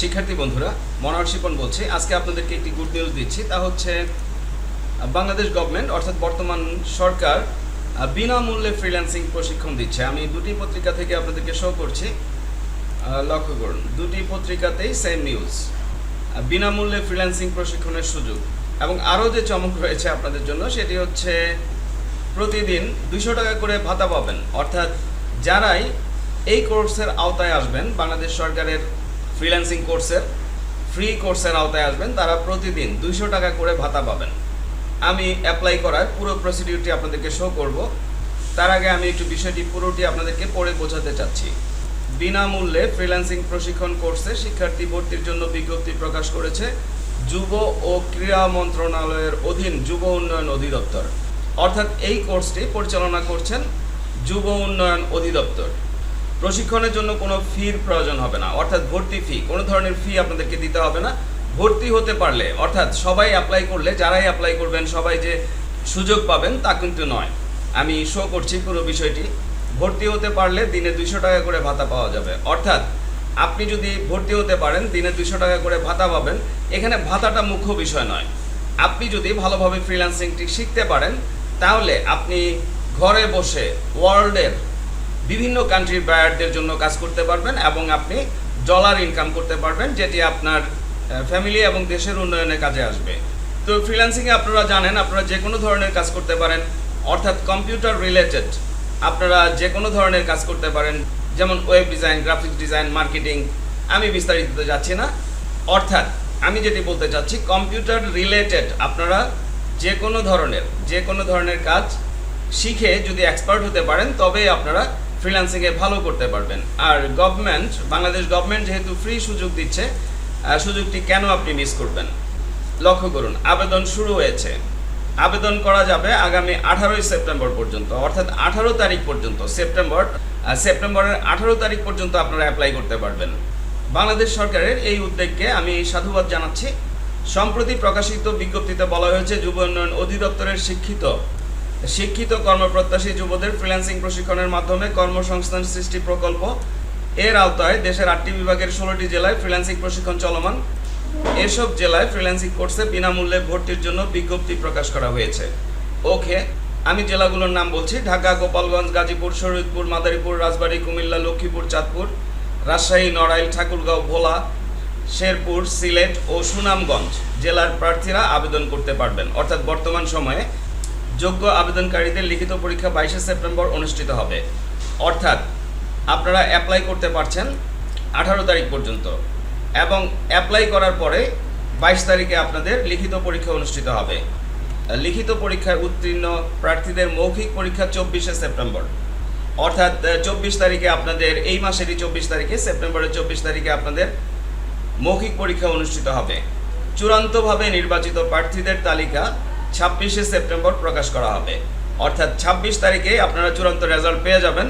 শিক্ষার্থী বন্ধুরা, মনোহর শিপন বলছি। আজকে আপনাদেরকে একটি গুড নিউজ দিচ্ছি। তা হচ্ছে, বাংলাদেশ গভর্নমেন্ট অর্থাৎ বর্তমান সরকার বিনামূল্যে ফ্রিল্যান্সিং প্রশিক্ষণ দিচ্ছে। আমি দুটি পত্রিকা থেকে আপনাদেরকে শো করছি। লক্ষ্য করুন, দুটি পত্রিকাতেই সেম নিউজ বিনামূল্যে ফ্রিল্যান্সিং প্রশিক্ষণের সুযোগ। এবং আরও যে চমক রয়েছে আপনাদের জন্য, সেটি হচ্ছে, প্রতিদিন দুশো টাকা করে ভাতা পাবেন। অর্থাৎ যারাই এই কোর্সের আওতায় আসবেন, বাংলাদেশ সরকারের ফ্রিল্যান্সিং কোর্সের ফ্রি কোর্সের আওতায় আসবেন। তারা প্রতিদিন দুইশো টাকা করে ভাতা পাবেন। আমি অ্যাপ্লাই করার পুরো প্রসিডিউরটি আপনাদেরকে শো করব। তার আগে আমি একটু বিষয়টি, পুরোটি আপনাদেরকে পড়ে বোঝাতে চাচ্ছি। বিনামূল্যে ফ্রিল্যান্সিং প্রশিক্ষণ কোর্সে শিক্ষার্থী ভর্তির জন্য বিজ্ঞপ্তি প্রকাশ করেছে যুব ও ক্রীড়া মন্ত্রণালয়ের অধীন যুব উন্নয়ন অধিদপ্তর। অর্থাৎ এই কোর্সটি পরিচালনা করছেন যুব উন্নয়ন অধিদপ্তর। প্রশিক্ষণের জন্য কোনো ফির প্রয়োজন হবে না। অর্থাৎ ভর্তি ফি কোনো ধরনের ফি আপনাদেরকে দিতে হবে না। ভর্তি হতে পারলে, অর্থাৎ সবাই অ্যাপ্লাই করলে, যারাই অ্যাপ্লাই করবেন, সবাই যে সুযোগ পাবেন তা কিন্তু নয়। আমি শো করছি পুরো বিষয়টি। ভর্তি হতে পারলে দিনে দুইশো টাকা করে ভাতা পাওয়া যাবে। অর্থাৎ আপনি যদি ভর্তি হতে পারেন, দিনে দুইশো টাকা করে ভাতা পাবেন। এখানে ভাতাটা মুখ্য বিষয় নয়। আপনি যদি ভালোভাবে ফ্রিল্যান্সিংটি শিখতে পারেন, তাহলে আপনি ঘরে বসে ওয়ার্ল্ডের বিভিন্ন কান্ট্রির বায়ারদের জন্য কাজ করতে পারবেন এবং আপনি ডলার ইনকাম করতে পারবেন, যেটি আপনার ফ্যামিলি এবং দেশের উন্নয়নে কাজে আসবে। তো ফ্রিল্যান্সিংয়ে আপনারা জানেন, আপনারা যে কোনো ধরনের কাজ করতে পারেন, অর্থাৎ কম্পিউটার রিলেটেড আপনারা যে কোনো ধরনের কাজ করতে পারেন, যেমন web design graphics design marketing আমি বিস্তারিত যাচ্ছি না। অর্থাৎ আমি যেটি বলতে চাচ্ছি কম্পিউটার রিলেটেড আপনারা যে কোনো ধরনের, যে কোনো ধরনের কাজ শিখে যদি এক্সপার্ট হতে পারেন তবে আপনারা ফ্রিল্যান্সিংয়ে ভালো করতে পারবেন। আর গভর্নমেন্ট বাংলাদেশ গভর্নমেন্ট যেহেতু ফ্রি সুযোগ দিচ্ছে সুযোগটি কেন আপনি মিস করবেন? লক্ষ্য করুন, আবেদন শুরু হয়েছে। আবেদন করা যাবে আগামী আঠারোই সেপ্টেম্বর পর্যন্ত, অর্থাৎ আঠারো তারিখ পর্যন্ত, সেপ্টেম্বর সেপ্টেম্বরের আঠারো তারিখ পর্যন্ত আপনারা অ্যাপ্লাই করতে পারবেন। বাংলাদেশ সরকারের এই উদ্যোগকে আমি সাধুবাদ জানাচ্ছি। সম্প্রতি প্রকাশিত বিজ্ঞপ্তিতে বলা হয়েছে, যুব উন্নয়ন অধিদপ্তরের শিক্ষিত শিক্ষিত কর্মপ্রত্যাশী যুবদের ফ্রিল্যান্সিং প্রশিক্ষণের মাধ্যমে কর্মসংস্থান সৃষ্টি প্রকল্প। এর আওতায় দেশের আটটি বিভাগের ষোলোটি জেলায় ফ্রিল্যান্সিং প্রশিক্ষণ চলমান। এসব জেলায় ফ্রিল্যান্সিং কোর্সে বিনামূল্যে ভর্তির জন্য বিজ্ঞপ্তি প্রকাশ করা হয়েছে। ওকে, আমি জেলাগুলোর নাম বলছি। ঢাকা, গোপালগঞ্জ, গাজীপুর শরীদপুর মাদারীপুর, রাজবাড়ী, কুমিল্লা, লক্ষ্মীপুর, চাঁদপুর, রাজশাহী, নড়াইল, ঠাকুরগাঁও, ভোলা, শেরপুর, সিলেট ও সুনামগঞ্জ জেলার প্রার্থীরা আবেদন করতে পারবেন। অর্থাৎ বর্তমান সময়ে যোগ্য আবেদনকারীদের লিখিত পরীক্ষা বাইশে সেপ্টেম্বর অনুষ্ঠিত হবে। অর্থাৎ, আপনারা অ্যাপ্লাই করতে পারছেন আঠারো তারিখ পর্যন্ত এবং অ্যাপ্লাই করার পরে বাইশ তারিখে আপনাদের লিখিত পরীক্ষা অনুষ্ঠিত হবে। লিখিত পরীক্ষায় উত্তীর্ণ প্রার্থীদের মৌখিক পরীক্ষা চব্বিশে সেপ্টেম্বর। অর্থাৎ চব্বিশ তারিখে আপনাদের, এই মাসেরই চব্বিশ তারিখে, সেপ্টেম্বরের চব্বিশ তারিখে আপনাদের মৌখিক পরীক্ষা অনুষ্ঠিত হবে। চূড়ান্তভাবে নির্বাচিত প্রার্থীদের তালিকা ছাব্বিশে সেপ্টেম্বর প্রকাশ করা হবে। অর্থাৎ ছাব্বিশ তারিখে আপনারা চূড়ান্ত রেজাল্ট পেয়ে যাবেন।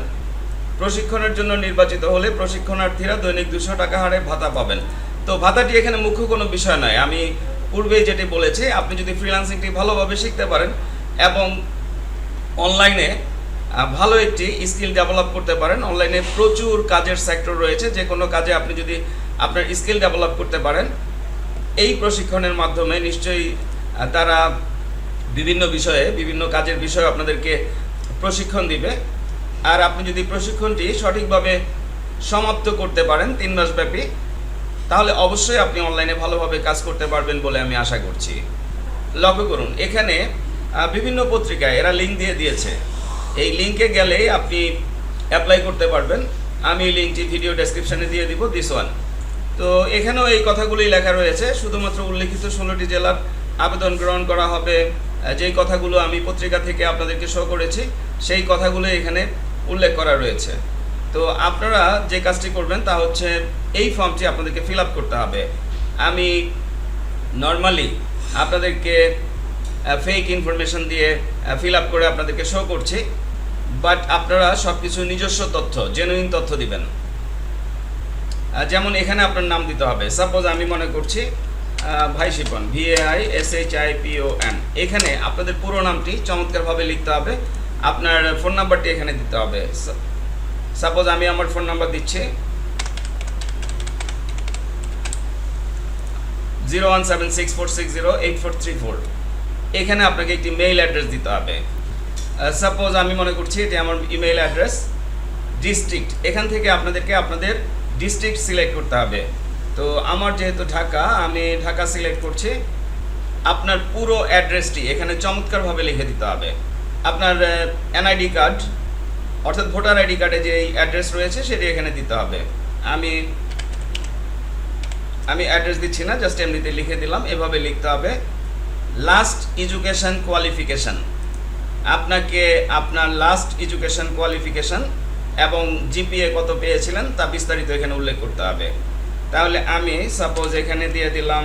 প্রশিক্ষণের জন্য নির্বাচিত হলে প্রশিক্ষণার্থীরা দৈনিক দুশো টাকা হারে ভাতা পাবেন। তো ভাতাটি এখানে মুখ্য কোনো বিষয় নয়। আমি পূর্বেই যেটি বলেছি, আপনি যদি ফ্রিল্যান্সিংটি ভালোভাবে শিখতে পারেন এবং অনলাইনে ভালো একটি স্কিল ডেভেলপ করতে পারেন অনলাইনে প্রচুর কাজের সেক্টর রয়েছে। যে কোনো কাজে আপনি যদি আপনার স্কিল ডেভেলপ করতে পারেন, এই প্রশিক্ষণের মাধ্যমে নিশ্চয়ই তারা বিভিন্ন বিষয়ে, বিভিন্ন কাজের বিষয়ে আপনাদেরকে প্রশিক্ষণ দিবে। আর আপনি যদি প্রশিক্ষণটি সঠিকভাবে সমাপ্ত করতে পারেন তিন মাস ব্যাপী, তাহলে অবশ্যই আপনি অনলাইনে ভালোভাবে কাজ করতে পারবেন বলে আমি আশা করছি। লক্ষ্য করুন, এখানে বিভিন্ন পত্রিকায় এরা লিঙ্ক দিয়ে দিয়েছে। এই লিঙ্কে গেলেই আপনি অ্যাপ্লাই করতে পারবেন। আমি এই লিঙ্কটি ভিডিও ডেসক্রিপশনে দিয়ে দিব দিস ওয়ান তো এখানেও এই কথাগুলোই লেখা রয়েছে, শুধুমাত্র উল্লেখিত ষোলোটি জেলার আবেদন গ্রহণ করা হবে। যেই কথাগুলো আমি পত্রিকা থেকে আপনাদেরকে শো করেছি, সেই কথাগুলো এখানে উল্লেখ করা রয়েছে। তো আপনারা যে কাজটি করবেন তা হচ্ছে এই ফর্মটি আপনাদেরকে ফিল আপ করতে হবে। আমি নর্মালি আপনাদেরকে ফেক ইনফরমেশন দিয়ে ফিল আপ করে আপনাদেরকে শো করছি বাট আপনারা সব কিছু নিজস্ব তথ্য জেনুইন তথ্য দিবেন। যেমন এখানে আপনার নাম দিতে হবে। সাপোজ আমি মনে করছি ভাই Shipon V A I S H I P O N এখানে আপনাদের পুরো নামটি চমৎকারভাবে লিখতে হবে। আপনার ফোন নাম্বারটি এখানে দিতে হবে। সাপোজ আমি আমার ফোন নাম্বার দিচ্ছি। Zero one seven six four six zero eight four three four এখানে আপনাকে একটি মেইল অ্যাড্রেস দিতে হবে। সাপোজ আমি মনে করছি এটি আমার ইমেইল অ্যাড্রেস ডিস্ট্রিক্ট এখান থেকে আপনাদেরকে আপনাদের ডিস্ট্রিক্ট সিলেক্ট করতে হবে। তো আমার যেহেতু ঢাকা, আমি ঢাকা সিলেক্ট করছি। আপনার পুরো অ্যাড্রেসটি এখানে চমৎকারভাবে লিখে দিতে হবে। আপনার এনআইডি কার্ড অর্থাৎ ভোটার আইডি কার্ডে যে অ্যাড্রেস রয়েছে, সেটি এখানে দিতে হবে। আমি আমি অ্যাড্রেস দিচ্ছি না জাস্ট এমনিতে লিখে দিলাম। এভাবে লিখতে হবে লাস্ট এডুকেশন কোয়ালিফিকেশন আপনাকে আপনার লাস্ট এডুকেশন কোয়ালিফিকেশন এবং জিপিএ কত পেয়েছিলেন, তা বিস্তারিত এখানে উল্লেখ করতে হবে। তাহলে আমি সাপোজ এখানে দিয়ে দিলাম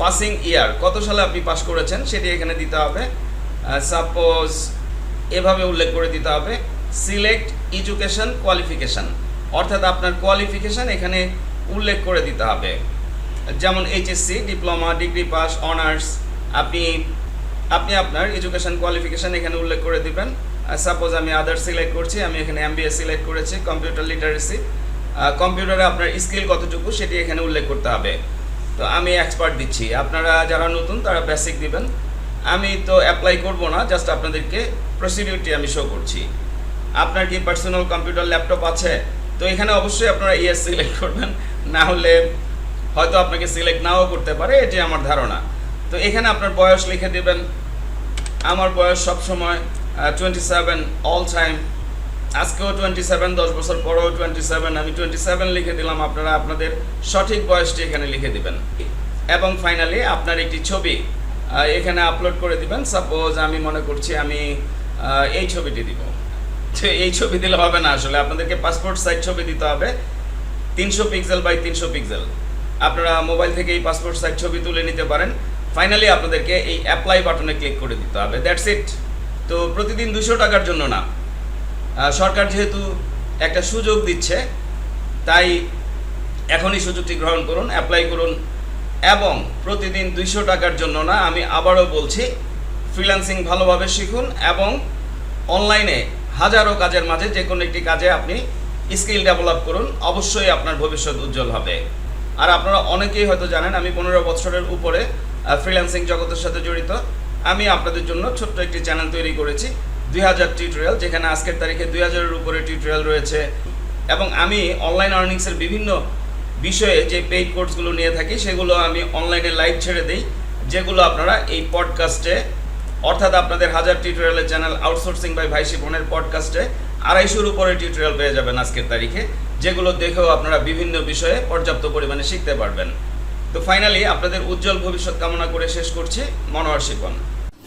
পাসিং ইয়ার কত সালে আপনি পাস করেছেন সেটি এখানে দিতে হবে। সাপোজ এভাবে উল্লেখ করে দিতে হবে সিলেক্ট এডুকেশন কোয়ালিফিকেশন অর্থাৎ আপনার কোয়ালিফিকেশন এখানে উল্লেখ করে দিতে হবে। যেমন HSC diploma degree pass honours আপনি আপনি আপনার এডুকেশন কোয়ালিফিকেশন এখানে উল্লেখ করে দিবেন। সাপোজ আমি আদার সিলেক্ট করছি, আমি এখানে এমবিএ সিলেক্ট করেছি কম্পিউটার লিটারেসি কম্পিউটারে আপনার স্কিল কতটুকু সেটি এখানে উল্লেখ করতে হবে। তো আমি এক্সপার্ট দিচ্ছি। আপনারা যারা নতুন, তারা বেসিক দিবেন। আমি তো অ্যাপ্লাই করব না জাস্ট আপনাদেরকে প্রসিডিউরটি আমি শো করছি। আপনার কি পার্সোনাল কম্পিউটার ল্যাপটপ আছে? তো এখানে অবশ্যই আপনারা ইয়েস সিলেক্ট করবেন। না হলে হয়তো আপনাকে সিলেক্ট নাও করতে পারে, এটি আমার ধারণা। তো এখানে আপনার বয়স লিখে দেবেন। আমার বয়স সবসময় টোয়েন্টি সেভেন অল টাইম আজকেও টোয়েন্টি সেভেন দশ বছর পরেও টোয়েন্টি সেভেন আমি টোয়েন্টি সেভেন লিখে দিলাম, আপনারা আপনাদের সঠিক বয়সটি এখানে লিখে দিবেন। এবং ফাইনালি আপনার একটি ছবি এখানে আপলোড করে দিবেন। সাপোজ আমি মনে করছি আমি এই ছবিটি দিব। এই ছবি দিলে হবে না আসলে। আপনাদেরকে পাসপোর্ট সাইজ ছবি দিতে হবে। তিনশো পিক্সেল বাই তিনশো পিক্সেল আপনারা মোবাইল থেকে এই পাসপোর্ট সাইজ ছবি তুলে নিতে পারেন। ফাইনালি আপনাদেরকে এই অ্যাপ্লাই বাটনে ক্লিক করে দিতে হবে। দ্যাটস ইট তো প্রতিদিন দুশো টাকার জন্য না। সরকার যেহেতু একটা সুযোগ দিচ্ছে, তাই এখনই সুযোগটি গ্রহণ করুন অ্যাপ্লাই করুন, এবং প্রতিদিন দুইশো টাকার জন্য না, আমি আবারও বলছি ফ্রিল্যান্সিং ভালোভাবে শিখুন এবং অনলাইনে হাজারো কাজের মাঝে যে কোনো একটি কাজে আপনি স্কিল ডেভেলপ করুন, অবশ্যই আপনার ভবিষ্যৎ উজ্জ্বল হবে। আর আপনারা অনেকেই হয়তো জানেন, আমি পনেরো বছরের উপরে ফ্রিল্যান্সিং জগতের সাথে জড়িত। আমি আপনাদের জন্য ছোট্ট একটি চ্যানেল তৈরি করেছি দুই হাজার টিউটোরিয়াল যেখানে আজকের তারিখে দুই হাজারের উপরে টিউটোরিয়াল রয়েছে। এবং আমি অনলাইন আর্নিংসের বিভিন্ন বিষয়ে যে পেইড কোর্সগুলো নিয়ে থাকি, সেগুলো আমি অনলাইনে লাইভ ছেড়ে দিই, যেগুলো আপনারা এই পডকাস্টে অর্থাৎ আপনাদের হাজার টিউটোরিয়ালের চ্যানেল আউটসোর্সিং বাই ভাইসি বোনের পডকাস্টে আড়াইশোর উপরে টিউটোরিয়াল পেয়ে যাবেন আজকের তারিখে, যেগুলো দেখেও আপনারা বিভিন্ন বিষয়ে পর্যাপ্ত পরিমাণে শিখতে পারবেন। তো ফাইনালি আপনাদের উজ্জ্বল ভবিষ্যৎ কামনা করে শেষ করছি। মনোহর শিপন।